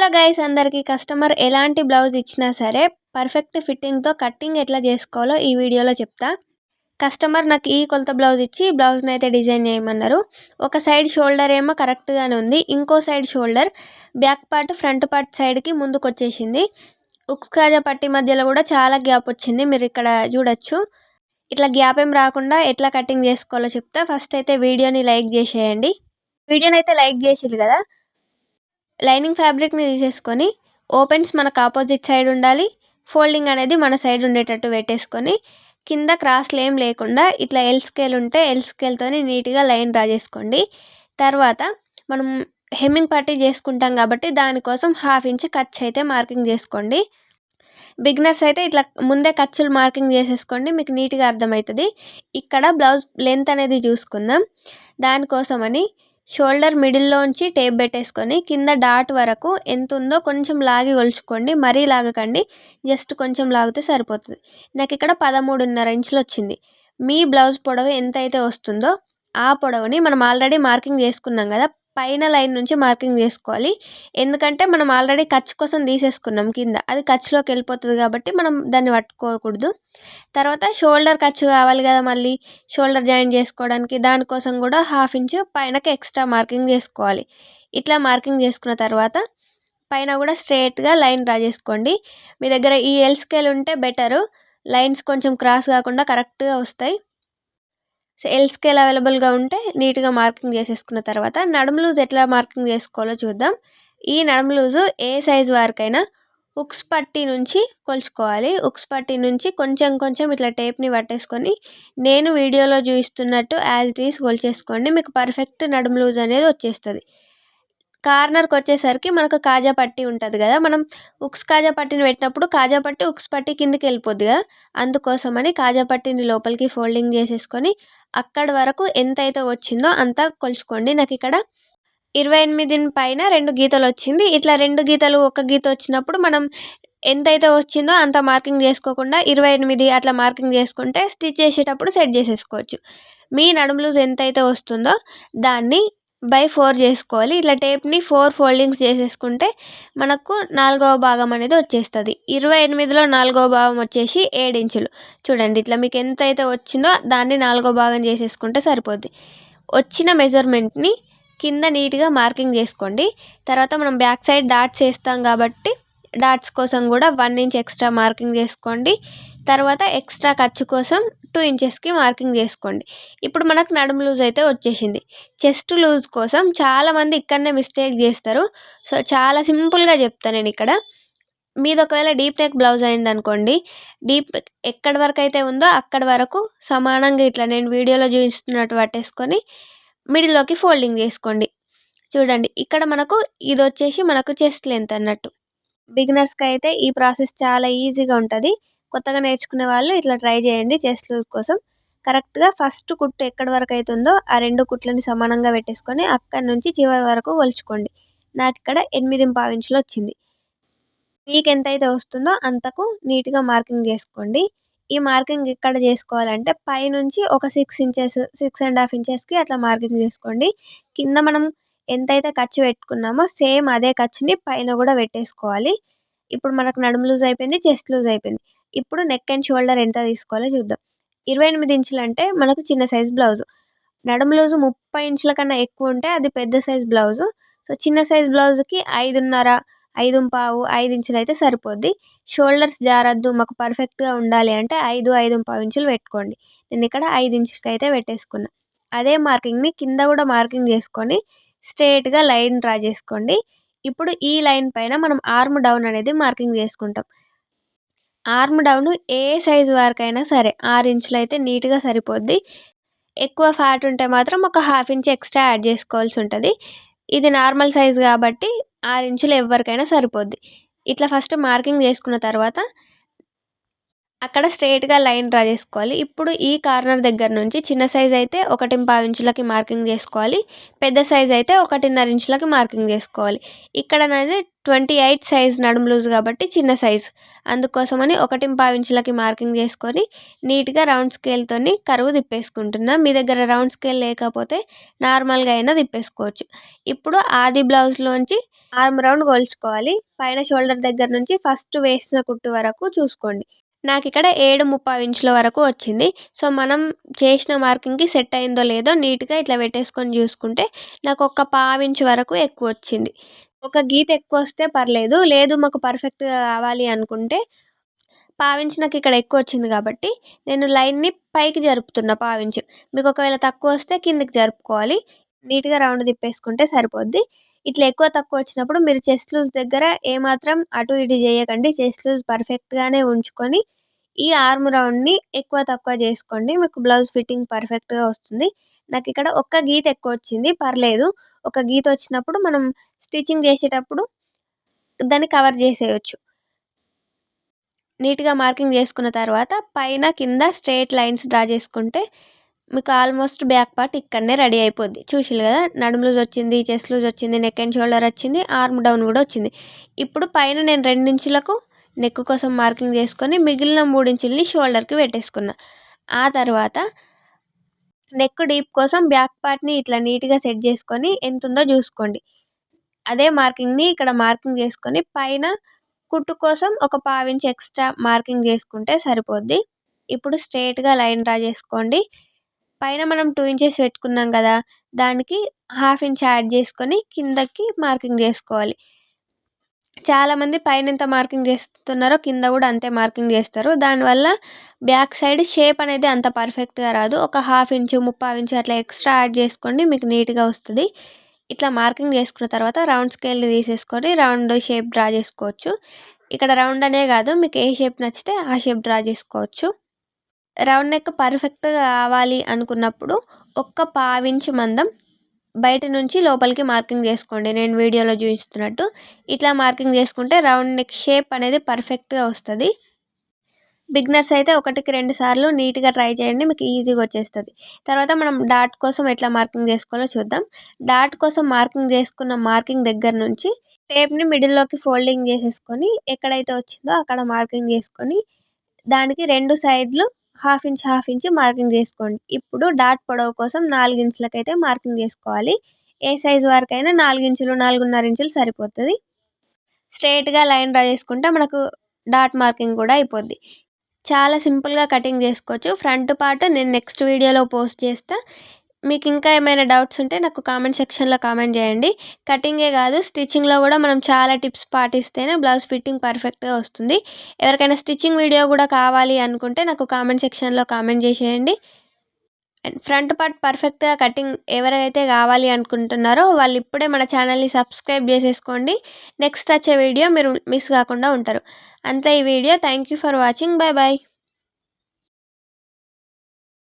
Hello guys అందరికీ customer ఎలాంటి blouse ఇచ్చినా సరే పర్ఫెక్ట్ ఫిట్టింగ్తో కట్టింగ్ ఎట్లా చేసుకోవాలో ఈ వీడియోలో చెప్తా. కస్టమర్ నాకు ఈ కొలత బ్లౌజ్ ఇచ్చి బ్లౌజ్ని అయితే డిజైన్ చేయమన్నారు. ఒక సైడ్ షోల్డర్ ఏమో కరెక్ట్గానే ఉంది ఇంకో side shoulder back part front part సైడ్కి ముందుకు వచ్చేసింది ఉక్స్కాజా పట్టి మధ్యలో కూడా చాలా గ్యాప్ వచ్చింది మీరు ఇక్కడ చూడొచ్చు. ఇట్లా గ్యాప్ ఏం రాకుండా ఎట్లా కటింగ్ చేసుకోవాలో చెప్తా. ఫస్ట్ అయితే వీడియోని లైక్ చేసేయండి. వీడియోని అయితే లైక్ చేసిరు కదా. లైనింగ్ ఫ్యాబ్రిక్ని తీసేసుకొని ఓపెన్స్ మనకు ఆపోజిట్ సైడ్ ఉండాలి. ఫోల్డింగ్ అనేది మన సైడ్ ఉండేటట్టు పెట్టేసుకొని కింద క్రాస్లు ఏం లేకుండా ఇట్లా ఎల్ స్కేల్ ఉంటే ఎల్ స్కేల్తోని నీట్గా లైన్ డ్రా చేసుకోండి. తర్వాత మనం హెమ్మింగ్ పట్టీ చేసుకుంటాం కాబట్టి దానికోసం హాఫ్ ఇంచ్ ఖర్చు అయితే మార్కింగ్ చేసుకోండి. బిగినర్స్ అయితే ఇట్లా ముందే ఖర్చులు మార్కింగ్ చేసేసుకోండి. మీకు నీట్గా అర్థమవుతుంది. ఇక్కడ బ్లౌజ్ లెంత్ అనేది చూసుకుందాం. దానికోసమని షోల్డర్ మిడిల్లోంచి టేప్ పెట్టేసుకొని కింద డాట్ వరకు ఎంత ఉందో కొంచెం లాగి కొలుచుకోండి మరీ లాగకండి జస్ట్ కొంచెం లాగితే సరిపోతుంది. నాకు ఇక్కడ పదమూడున్నర ఇంచులు వచ్చింది. మీ బ్లౌజ్ పొడవు ఎంత అయితే వస్తుందో ఆ పొడవుని మనం ఆల్రెడీ మార్కింగ్ చేసుకున్నాం కదా పైన లైన్ నుంచి మార్కింగ్ చేసుకోవాలి. ఎందుకంటే మనం ఆల్రెడీ ఖర్చు కోసం తీసేసుకున్నాం కింద. అది ఖర్చులోకి వెళ్ళిపోతుంది కాబట్టి మనం దాన్ని పట్టుకోకూడదు. తర్వాత షోల్డర్ ఖర్చు కావాలి కదా మళ్ళీ. షోల్డర్ జాయిన్ చేసుకోవడానికి దానికోసం కూడా హాఫ్ ఇంచు పైనకి ఎక్స్ట్రా మార్కింగ్ చేసుకోవాలి. ఇట్లా మార్కింగ్ చేసుకున్న తర్వాత పైన కూడా స్ట్రేట్గా లైన్ డ్రా చేసుకోండి. మీ దగ్గర ఈ ఎల్ స్కేల్ ఉంటే బెటరు. లైన్స్ కొంచెం క్రాస్ కాకుండా కరెక్ట్గా వస్తాయి. ఎల్ స్కేల్ అవైలబుల్గా ఉంటే నీట్గా మార్కింగ్ చేసేసుకున్న తర్వాత నడుము లూజ్ ఎట్లా మార్కింగ్ చేసుకోవాలో చూద్దాం. ఈ నడుము లూజు ఏ సైజు వరకైనా ఉక్స్ పట్టి నుంచి కొలుచుకోవాలి. ఉక్స్ పట్టి నుంచి కొంచెం కొంచెం ఇట్లా టేప్ని పట్టేసుకొని నేను వీడియోలో చూపిస్తున్నట్టు యాజ్ ఇట్ ఈస్ కొలిచేసుకోండి మీకు పర్ఫెక్ట్ నడుము లూజ్ అనేది వచ్చేస్తుంది. కార్నర్కి వచ్చేసరికి మనకు కాజా పట్టి ఉంటుంది కదా మనం ఉక్స్ కాజా పట్టిని పెట్టినప్పుడు కాజా పట్టి ఉక్స్ పట్టి కిందికి వెళ్ళిపోద్ది కదా అందుకోసమని కాజా పట్టిని లోపలికి ఫోల్డింగ్ చేసేసుకొని అక్కడి వరకు ఎంతైతే వచ్చిందో అంతా కొలుచుకోండి. నాకు ఇక్కడ ఇరవై ఎనిమిది పైన రెండు గీతలు వచ్చింది. ఇట్లా రెండు గీతలు ఒక గీత వచ్చినప్పుడు మనం ఎంతైతే వచ్చిందో అంత మార్కింగ్ చేసుకోకుండా ఇరవై ఎనిమిది అట్లా మార్కింగ్ చేసుకుంటే స్టిచ్ చేసేటప్పుడు సెట్ చేసేసుకోవచ్చు. మీ నడుము లూజ్ ఎంతైతే వస్తుందో దాన్ని బై ఫోర్ చేసుకోవాలి. ఇట్లా టేప్ని ఫోర్ ఫోల్డింగ్స్ చేసేసుకుంటే మనకు నాలుగవ భాగం అనేది వచ్చేస్తుంది. ఇరవై ఎనిమిదిలో నాలుగవ భాగం వచ్చేసి ఏడు ఇంచులు. చూడండి ఇట్లా మీకు ఎంత అయితే వచ్చిందో దాన్ని నాలుగో భాగం చేసేసుకుంటే సరిపోద్ది. వచ్చిన మెజర్మెంట్ని కింద నీట్గా మార్కింగ్ చేసుకోండి. తర్వాత మనం బ్యాక్ సైడ్ డాట్స్ వేస్తాం కాబట్టి డాట్స్ కోసం కూడా వన్ ఇంచ్ ఎక్స్ట్రా మార్కింగ్ చేసుకోండి. తర్వాత ఎక్స్ట్రా ఖర్చు కోసం టూ ఇంచెస్కి మార్కింగ్ చేసుకోండి. ఇప్పుడు మనకు నడుము లూజ్ అయితే వచ్చేసింది. చెస్ట్ లూజ్ కోసం చాలామంది ఇక్కడనే మిస్టేక్ చేస్తారు. సో చాలా సింపుల్గా చెప్తాను నేను ఇక్కడ. మీది ఒకవేళ డీప్ నెక్ బ్లౌజ్ అయింది అనుకోండి డీప్ ఎక్కడి వరకు అయితే ఉందో అక్కడి వరకు సమానంగా ఇట్లా నేను వీడియోలో చూపిస్తున్నట్టు పట్టేసుకొని మిడిల్లోకి ఫోల్డింగ్ చేసుకోండి. చూడండి ఇక్కడ మనకు ఇది వచ్చేసి మనకు చెస్ట్ లెంత్ అన్నట్టు. బిగినర్స్కి అయితే ఈ ప్రాసెస్ చాలా ఈజీగా ఉంటుంది. కొత్తగా నేర్చుకునే వాళ్ళు ఇట్లా ట్రై చేయండి చెస్ట్ లూజ్ కోసం. కరెక్ట్గా ఫస్ట్ కుట్టు ఎక్కడి వరకు అవుతుందో ఆ రెండు కుట్లని సమానంగా పెట్టేసుకొని అక్కడి నుంచి చివరి వరకు కొలుచుకోండి నాకు ఇక్కడ ఎనిమిది ఇంచులు వచ్చింది. మీకు ఎంత అయితే వస్తుందో అంతకు నీట్గా మార్కింగ్ చేసుకోండి. ఈ మార్కింగ్ ఎక్కడ చేసుకోవాలంటే పైనుంచి ఒక six inches six and half ఇంచెస్కి అట్లా మార్కింగ్ చేసుకోండి. కింద మనం ఎంతైతే ఖర్చు పెట్టుకున్నామో సేమ్ అదే ఖర్చుని పైన కూడా పెట్టేసుకోవాలి. ఇప్పుడు మనకు నడుము లూజ్ అయిపోయింది చెస్ట్ లూజ్ అయిపోయింది. ఇప్పుడు నెక్ అండ్ షోల్డర్ ఎంత తీసుకోవాలో చూద్దాం. ఇరవై ఎనిమిది ఇంచులు అంటే మనకు చిన్న సైజ్ బ్లౌజు నడుము లూజు ముప్పై ఇంచుల కన్నా ఎక్కువ ఉంటే అది పెద్ద సైజ్ బ్లౌజు సో చిన్న సైజ్ బ్లౌజ్కి ఐదున్నర ఐదు పావు ఐదు ఇంచులు అయితే సరిపోద్ది. షోల్డర్స్ జారద్దు మాకు పర్ఫెక్ట్గా ఉండాలి అంటే ఐదు ఐదు పావు ఇంచులు పెట్టుకోండి. నేను ఇక్కడ ఐదు ఇంచులకి అయితే పెట్టేసుకున్నా. అదే మార్కింగ్ని కింద కూడా మార్కింగ్ చేసుకొని స్ట్రేట్గా లైన్ డ్రా చేసుకోండి. ఇప్పుడు ఈ లైన్ పైన మనం ఆర్మ్ డౌన్ అనేది మార్కింగ్ చేసుకుంటాం. ఆర్మ్ డౌన్ ఏ సైజు వరకైనా సరే. ఆరు ఇంచులు అయితే నీట్గా సరిపోద్ది. ఎక్కువ ఫ్యాట్ ఉంటే మాత్రం ఒక హాఫ్ ఇంచ్ ఎక్స్ట్రా యాడ్ చేసుకోవాల్సి ఉంటుంది. ఇది నార్మల్ సైజ్ కాబట్టి ఆరు ఇంచులు ఎవరికైనా సరిపోద్ది. ఇట్లా ఫస్ట్ మార్కింగ్ చేసుకున్న తర్వాత అక్కడ స్ట్రైట్గా లైన్ డ్రా చేసుకోవాలి. ఇప్పుడు ఈ కార్నర్ దగ్గర నుంచి చిన్న సైజ్ అయితే ఒకటి పావు ఇంచులకి మార్కింగ్ చేసుకోవాలి. పెద్ద సైజ్ అయితే ఒకటిన్నర ఇంచులకి మార్కింగ్ చేసుకోవాలి. ఇక్కడ అనేది ట్వంటీ ఎయిట్ సైజ్ నడుము లూజ్ కాబట్టి చిన్న సైజ్. అందుకోసమని ఒకటి పావు ఇంచులకి మార్కింగ్ చేసుకొని నీట్గా రౌండ్ స్కేల్తో కరువు తిప్పేసుకుంటున్నా. మీ దగ్గర రౌండ్ స్కేల్ లేకపోతే నార్మల్గా అయినా తిప్పేసుకోవచ్చు. ఇప్పుడు ఆది బ్లౌజ్లోంచి ఆర్మ్ రౌండ్ కొలుచుకోవాలి. పైన షోల్డర్ దగ్గర నుంచి ఫస్ట్ వేసిన కుట్టు వరకు చూసుకోండి. నాకు ఇక్కడ ఏడు ముప్పై ఇంచుల వరకు వచ్చింది. సో మనం చేసిన మార్కింగ్కి సెట్ అయిందో లేదో నీట్గా ఇట్లా పెట్టేసుకొని చూసుకుంటే నాకు ఒక పావించు వరకు ఎక్కువ వచ్చింది. ఒక గీత ఎక్కువ వస్తే పర్లేదు. లేదు మాకు పర్ఫెక్ట్గా కావాలి అనుకుంటే పావించి నాకు ఇక్కడ ఎక్కువ వచ్చింది కాబట్టి నేను లైన్ని పైకి జరుపుతున్నా పావించు. మీకు ఒకవేళ తక్కువ వస్తే కిందకి జరుపుకోవాలి. నీట్గా రౌండ్ తిప్పేసుకుంటే సరిపోద్ది. ఇట్లా ఎక్కువ తక్కువ వచ్చినప్పుడు మీరు చెస్ట్ లూజ్ దగ్గర ఏమాత్రం అటు ఇటు చేయకండి చెస్ట్ లూజ్ పర్ఫెక్ట్గానే ఉంచుకొని ఈ ఆర్మ్ రౌండ్ని ఎక్కువ తక్కువ చేసుకోండి. మీకు బ్లౌజ్ ఫిట్టింగ్ పర్ఫెక్ట్గా వస్తుంది. నాకు ఇక్కడ ఒక్క గీత ఎక్కువ వచ్చింది. పర్లేదు. ఒక గీత వచ్చినప్పుడు మనం స్టిచ్చింగ్ చేసేటప్పుడు దాన్ని కవర్ చేసేయచ్చు. నీట్గా మార్కింగ్ చేసుకున్న తర్వాత పైన కింద స్ట్రేట్ లైన్స్ డ్రా చేసుకుంటే మీకు ఆల్మోస్ట్ బ్యాక్ పార్ట్ ఇక్కడనే రెడీ అయిపోద్ది. చూసిల్లు కదా? నడుము లూజ్ వచ్చింది చెస్ట్ లూజ్ వచ్చింది నెక్ అండ్ షోల్డర్ వచ్చింది ఆర్మ్ డౌన్ కూడా వచ్చింది. ఇప్పుడు పైన నేను రెండించులకు నెక్ కోసం మార్కింగ్ చేసుకొని మిగిలిన మూడించుల్ని షోల్డర్కి పెట్టేసుకున్నా. ఆ తర్వాత నెక్ డీప్ కోసం బ్యాక్ పార్ట్ని ఇట్లా నీట్గా సెట్ చేసుకొని ఎంత ఉందో చూసుకోండి. అదే మార్కింగ్ని ఇక్కడ మార్కింగ్ చేసుకొని పైన కుట్టు కోసం ఒక పావించి ఎక్స్ట్రా మార్కింగ్ చేసుకుంటే సరిపోద్ది. ఇప్పుడు స్ట్రేట్గా లైన్ డ్రా చేసుకోండి. పైన మనం టూ ఇంచెస్ పెట్టుకున్నాం కదా దానికి హాఫ్ ఇంచ్ యాడ్ చేసుకొని కిందకి మార్కింగ్ చేసుకోవాలి. చాలామంది పైన ఎంత మార్కింగ్ చేస్తున్నారో కింద కూడా అంతే మార్కింగ్ చేస్తారు. దానివల్ల బ్యాక్ సైడ్ షేప్ అనేది అంత పర్ఫెక్ట్గా రాదు. ఒక హాఫ్ ఇంచు ముప్పావు ఇంచు అట్లా ఎక్స్ట్రా యాడ్ చేసుకోండి మీకు నీట్గా వస్తుంది. ఇట్లా మార్కింగ్ చేసుకున్న తర్వాత రౌండ్ స్కేల్ని తీసేసుకొని రౌండ్ షేప్ డ్రా చేసుకోవచ్చు. ఇక్కడ రౌండ్ అనే కాదు మీకు ఏ షేప్ నచ్చితే ఆ షేప్ డ్రా చేసుకోవచ్చు. రౌండ్ నెక్ పర్ఫెక్ట్గా కావాలి అనుకున్నప్పుడు ఒక్క పావించు మందం బయట నుంచి లోపలికి మార్కింగ్ చేసుకోండి. నేను వీడియోలో చూపిస్తున్నట్టు ఇట్లా మార్కింగ్ చేసుకుంటే రౌండ్ నెక్ షేప్ అనేది పర్ఫెక్ట్గా వస్తుంది. బిగ్నర్స్ అయితే ఒకటికి రెండు సార్లు నీట్గా ట్రై చేయండి మీకు ఈజీగా వచ్చేస్తుంది. తర్వాత మనం డాట్ కోసం ఎట్లా మార్కింగ్ చేసుకోవాలో చూద్దాం. డాట్ కోసం మార్కింగ్ చేసుకున్న మార్కింగ్ దగ్గర నుంచి టేప్ని మిడిల్లోకి ఫోల్డింగ్ చేసేసుకొని ఎక్కడైతే వచ్చిందో అక్కడ మార్కింగ్ చేసుకొని దానికి రెండు సైడ్లు half inch half inch marking చేసుకోండి. ఇప్పుడు డాట్ పొడవు కోసం నాలుగు ఇంచులకైతే మార్కింగ్ చేసుకోవాలి. ఏ సైజు వరకైనా నాలుగు ఇంచులు నాలుగున్నర ఇంచులు సరిపోతుంది. స్ట్రైట్గా లైన్ డ్రా చేసుకుంటే మనకు డాట్ మార్కింగ్ కూడా అయిపోద్ది. చాలా సింపుల్గా కటింగ్ చేసుకోవచ్చు. ఫ్రంట్ పార్ట్ నేను నెక్స్ట్ వీడియోలో పోస్ట్ చేస్తా. మీకు ఇంకా ఏమైనా డౌట్స్ ఉంటే నాకు కామెంట్ సెక్షన్లో కామెంట్ చేయండి. కటింగే కాదు స్టిచ్చింగ్లో కూడా మనం చాలా టిప్స్ పాటిస్తేనే బ్లౌజ్ ఫిట్టింగ్ పర్ఫెక్ట్గా వస్తుంది. ఎవరికైనా స్టిచ్చింగ్ వీడియో కూడా కావాలి అనుకుంటే నాకు కామెంట్ సెక్షన్లో కామెంట్ చేసేయండి. అండ్ ఫ్రంట్ పార్ట్ పర్ఫెక్ట్గా కటింగ్ ఎవరైతే కావాలి అనుకుంటున్నారో వాళ్ళు ఇప్పుడే మన ఛానల్ని సబ్స్క్రైబ్ చేసేసుకోండి. నెక్స్ట్ వచ్చే వీడియో మీరు మిస్ కాకుండా ఉంటారు. అంతే ఈ video. Thank you for watching. Bye bye